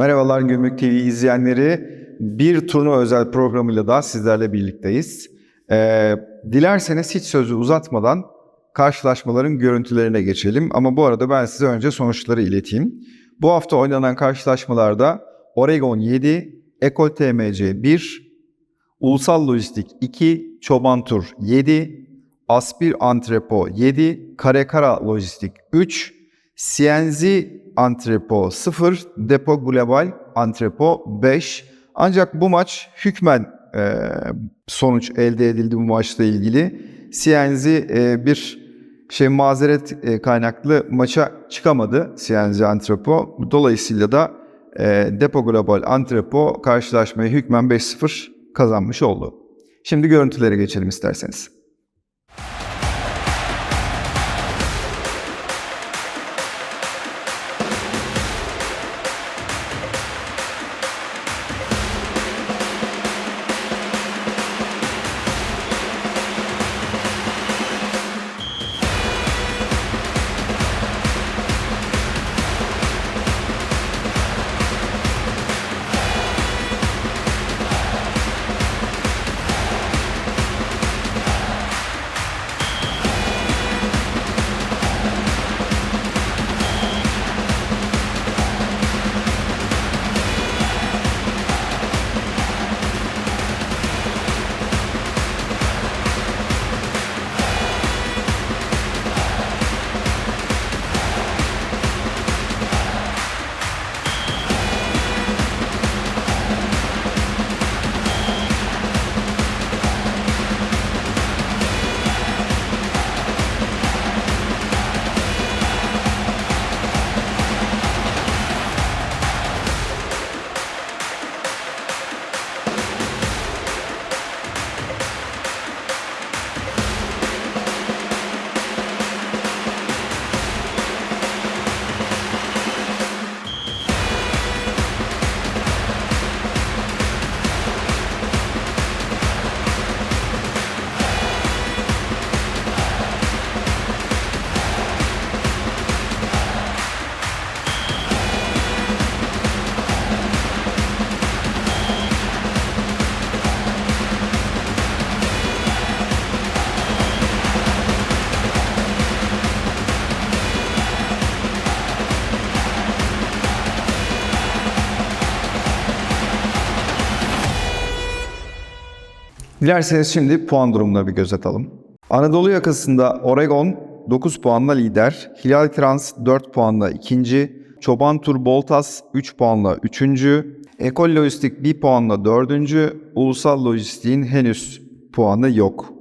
Merhabalar Gümrük TV izleyenleri. Bir turnuva özel programıyla da sizlerle birlikteyiz. Ee, dilerseniz hiç sözü uzatmadan karşılaşmaların görüntülerine geçelim. Ama bu arada ben size önce sonuçları ileteyim. Bu hafta oynanan karşılaşmalarda Oregon 7, Ekol TMC 1, Ulusal Lojistik 2, Çoban Tur 7, Aspir Antrepo 7, Karekara Lojistik 3, CNZ Antrepo 0, Depo Global Antrepo 5. Ancak bu maç hükmen e, sonuç elde edildi bu maçla ilgili. CNZ e, bir şey mazeret e, kaynaklı maça çıkamadı CNZ Antrepo. Dolayısıyla da e, Depo Global Antrepo karşılaşmayı hükmen 5-0 kazanmış oldu. Şimdi görüntülere geçelim isterseniz. Dilerseniz şimdi puan durumuna bir göz atalım. Anadolu yakasında Oregon 9 puanla lider, Hilal Trans 4 puanla ikinci, Çoban Tur Boltas 3 puanla üçüncü, Ekol Lojistik 1 puanla dördüncü, Ulusal Lojistik'in henüz puanı yok.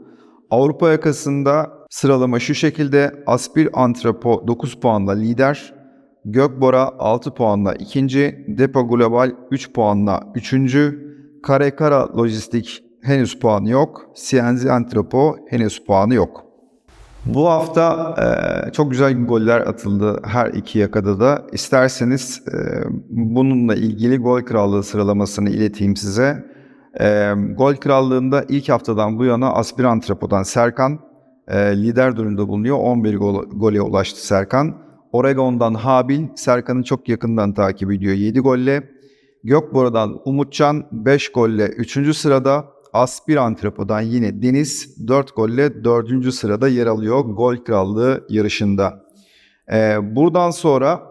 Avrupa yakasında sıralama şu şekilde Aspir Antrepo 9 puanla lider, Gökbora 6 puanla ikinci, Depo Global 3 puanla üçüncü, Karekara Lojistik henüz puanı yok. CNZ Antrepo henüz puanı yok. Bu hafta e, çok güzel goller atıldı her iki yakada da. İsterseniz e, bununla ilgili gol krallığı sıralamasını ileteyim size. E, gol krallığında ilk haftadan bu yana Aspir Antrepo'dan Serkan e, lider durumda bulunuyor. 11 gol, gole ulaştı Serkan. Oregon'dan Habil, Serkan'ı çok yakından takip ediyor 7 golle. Gökbora'dan Umutcan 5 golle 3. sırada. Aspir Antrepo'dan yine Deniz 4 golle 4. sırada yer alıyor gol krallığı yarışında. Ee, buradan sonra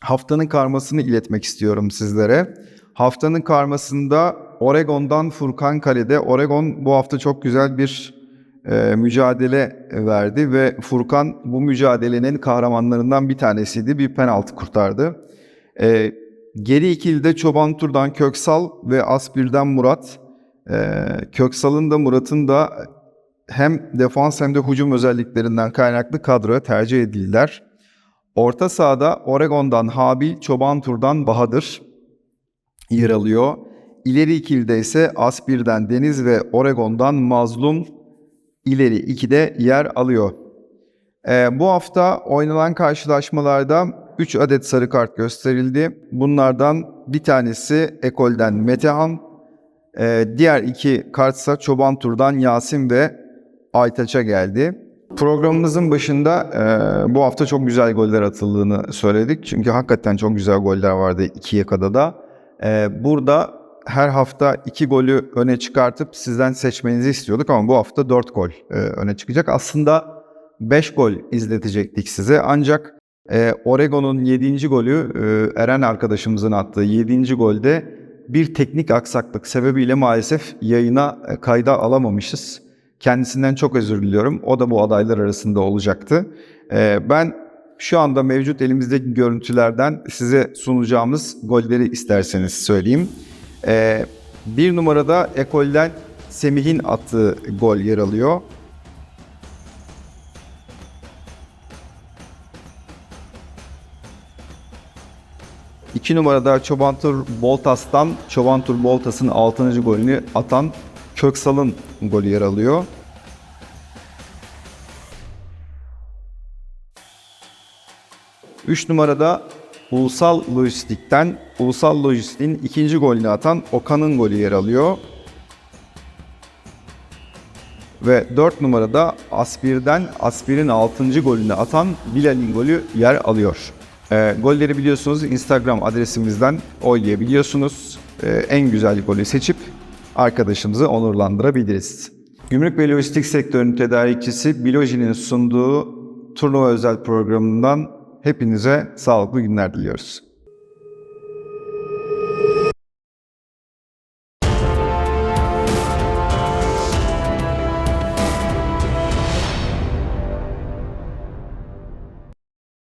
haftanın karmasını iletmek istiyorum sizlere. Haftanın karmasında Oregon'dan Furkan Kale'de Oregon bu hafta çok güzel bir e, mücadele verdi ve Furkan bu mücadelenin kahramanlarından bir tanesiydi. Bir penaltı kurtardı. E, geri ikilide Çoban Tur'dan Köksal ve Aspir'den Murat. Ee, Köksal'ın da Murat'ın da hem defans hem de hücum özelliklerinden kaynaklı kadroya tercih edildiler. Orta sahada Oregon'dan Habil, Çoban Tur'dan Bahadır yer alıyor. İleri ikilide ise Aspir'den Deniz ve Oregon'dan Mazlum ileri ikide yer alıyor. Ee, bu hafta oynanan karşılaşmalarda 3 adet sarı kart gösterildi. Bunlardan bir tanesi Ekol'den Metehan, ee, diğer iki kartsa Çoban Tur'dan Yasin ve Aytaç'a geldi. Programımızın başında e, bu hafta çok güzel goller atıldığını söyledik. Çünkü hakikaten çok güzel goller vardı iki yakada da. E, burada her hafta iki golü öne çıkartıp sizden seçmenizi istiyorduk ama bu hafta dört gol e, öne çıkacak. Aslında beş gol izletecektik size ancak e, Oregon'un 7. golü e, Eren arkadaşımızın attığı 7. golde bir teknik aksaklık sebebiyle maalesef yayına e, kayda alamamışız. Kendisinden çok özür diliyorum. O da bu adaylar arasında olacaktı. E, ben şu anda mevcut elimizdeki görüntülerden size sunacağımız golleri isterseniz söyleyeyim. E, bir numarada Ekol'den Semih'in attığı gol yer alıyor. İki numarada Çobantur Boltas'tan Çobantur Boltas'ın 6. golünü atan Köksal'ın golü yer alıyor. Üç numarada Ulusal Lojistik'ten Ulusal Lojistik'in ikinci golünü atan Okan'ın golü yer alıyor. Ve 4 numarada Aspir'den Aspir'in 6. golünü atan Bilal'in golü yer alıyor. Ee, golleri biliyorsunuz Instagram adresimizden oylayabiliyorsunuz. Ee, en güzel golü seçip arkadaşımızı onurlandırabiliriz. Gümrük ve lojistik sektörünün tedarikçisi Biloji'nin sunduğu turnuva özel programından hepinize sağlıklı günler diliyoruz.